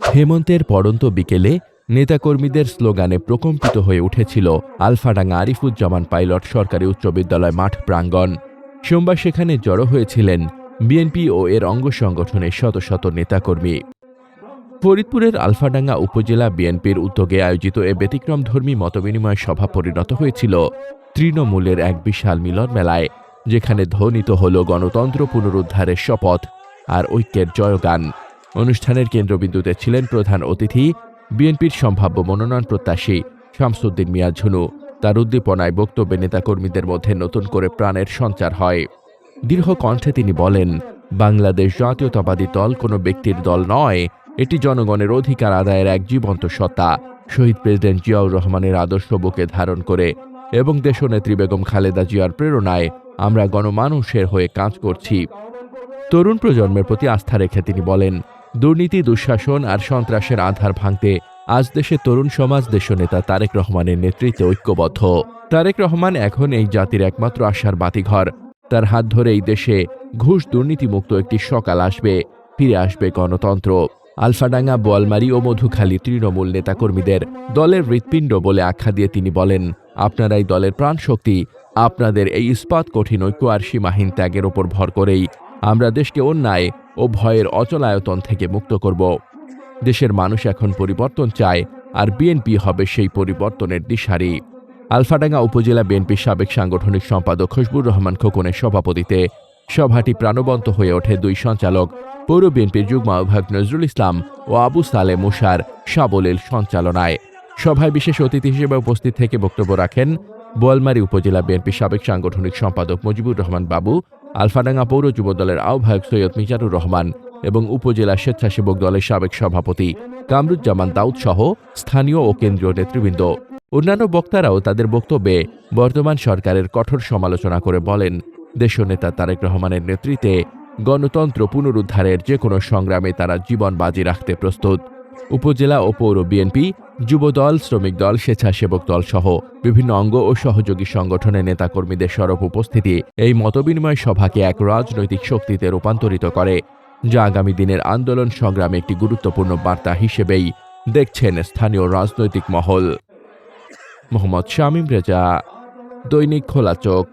হেমন্তের পড়ন্ত বিকেলে নেতাকর্মীদের স্লোগানে প্রকম্পিত হয়ে উঠেছিল আলফাডাঙ্গা আরিফুজ্জামান পাইলট সরকারি উচ্চ বিদ্যালয় মাঠ প্রাঙ্গণ। সোমবার সেখানে জড়ো হয়েছিলেন বিএনপি ও এর অঙ্গ সংগঠনের শত শত নেতাকর্মী। ফরিদপুরের আলফাডাঙ্গা উপজেলা বিএনপির উদ্যোগে আয়োজিত এ ব্যতিক্রমধর্মী মতবিনিময় সভা পরিণত হয়েছিল তৃণমূলের এক বিশাল মিলন মেলায়, যেখানে ধ্বনিত হল গণতন্ত্র পুনরুদ্ধারের শপথ আর ঐক্যের জয়গান। অনুষ্ঠানের কেন্দ্রবিন্দুতে ছিলেন প্রধান অতিথি বিএনপির সম্ভাব্য মনোনয়ন প্রত্যাশী শামসুদ্দিন মিয়া ঝুনু। তার উদ্দীপনায় বক্তব্যে নেতাকর্মীদের মধ্যে নতুন করে প্রাণের সঞ্চার হয়। দীর্ঘ কণ্ঠে তিনি বলেন, বাংলাদেশ জাতীয়তাবাদী দল কোনো ব্যক্তির দল নয়। এটি জনগণের অধিকার আদায়ের এক জীবন্ত সত্তা। শহীদ প্রেসিডেন্ট জিয়াউর রহমানের আদর্শ বুকে ধারণ করে এবং দেশনেত্রী বেগম খালেদা জিয়ার প্রেরণায় আমরা গণমানুষের হয়ে কাজ করছি। তরুণ প্রজন্মের প্রতি আস্থা রেখে তিনি বলেন দুর্নীতি, দুঃশাসন আর সন্ত্রাসের আধার ভাঙতে আজ দেশের তরুণ সমাজ দেশনেতা তারেক রহমানের নেতৃত্বে ঐক্যবদ্ধ। তারেক রহমান এখন এই জাতির একমাত্র আশার বাতিঘর। তার হাত ধরে এই দেশে ঘুষ দুর্নীতিমুক্ত একটি সকাল আসবে। ফিরে আসবে গণতন্ত্র। আলফাডাঙ্গা, বোয়ালমারি ও মধুখালী তৃণমূল নেতাকর্মীদের দলের হৃৎপিণ্ড বলে আখ্যা দিয়ে তিনি বলেন, আপনারাই দলের প্রাণশক্তি। আপনাদের এই ইস্পাত কঠিন ঐক্য আর সীমাহীন ত্যাগের ওপর ভর করেই আমরা দেশকে অন্যায় ও ভয়ের অচলায়তন থেকে মুক্ত করব। দেশের মানুষ এখন পরিবর্তন চায়, আর বিএনপি হবে সেই পরিবর্তনের দিশারি। আলফাডাঙ্গা উপজেলা বিএনপির সাবেক সাংগঠনিক সম্পাদক খুশবুর রহমান খোকনের সভাপতিতে সভাটি প্রাণবন্ত হয়ে ওঠে দুই সঞ্চালক, পৌর বিএনপির যুগ্ম আহ্বায়ক নজরুল ইসলাম ও আবু সালে মুসার সাবলীল সঞ্চালনায়। সভায় বিশেষ অতিথি হিসেবে উপস্থিত থেকে বক্তব্য রাখেন বোয়ালমারী উপজেলা বিএনপির সাবেক সাংগঠনিক সম্পাদক মুজিবুর রহমান বাবু আলফাডাঙ্গা পৌর যুব দলের আহ্বায়ক সৈয়দ মিজানুর রহমান এবং উপজেলা স্বেচ্ছাসেবক দলের সাবেক সভাপতি কামরুজ্জামান দাউদ সহ স্থানীয় ও কেন্দ্রীয় নেতৃবৃন্দ। অন্যান্য বক্তারাও তাদের বক্তব্যে বর্তমান সরকারের কঠোর সমালোচনা করে বলেন, দেশনেতা তারেক রহমানের নেতৃত্বে গণতন্ত্র পুনরুদ্ধারের যে কোনো সংগ্রামে তারা জীবন বাজি রাখতে প্রস্তুত। উপজেলা ও পৌর বিএনপি, যুবদল, শ্রমিক দল, স্বেচ্ছাসেবক দল সহ বিভিন্ন অঙ্গ ও সহযোগী সংগঠনের নেতাকর্মীদের সরব উপস্থিতি এই মতবিনিময় সভাকে এক রাজনৈতিক শক্তিতে রূপান্তরিত করে, যা আগামী দিনের আন্দোলন সংগ্রামে একটি গুরুত্বপূর্ণ বার্তা হিসেবেই দেখছেন স্থানীয় রাজনৈতিক মহল। মোহাম্মদ শামীম রেজা, দৈনিক খোলা চোখ।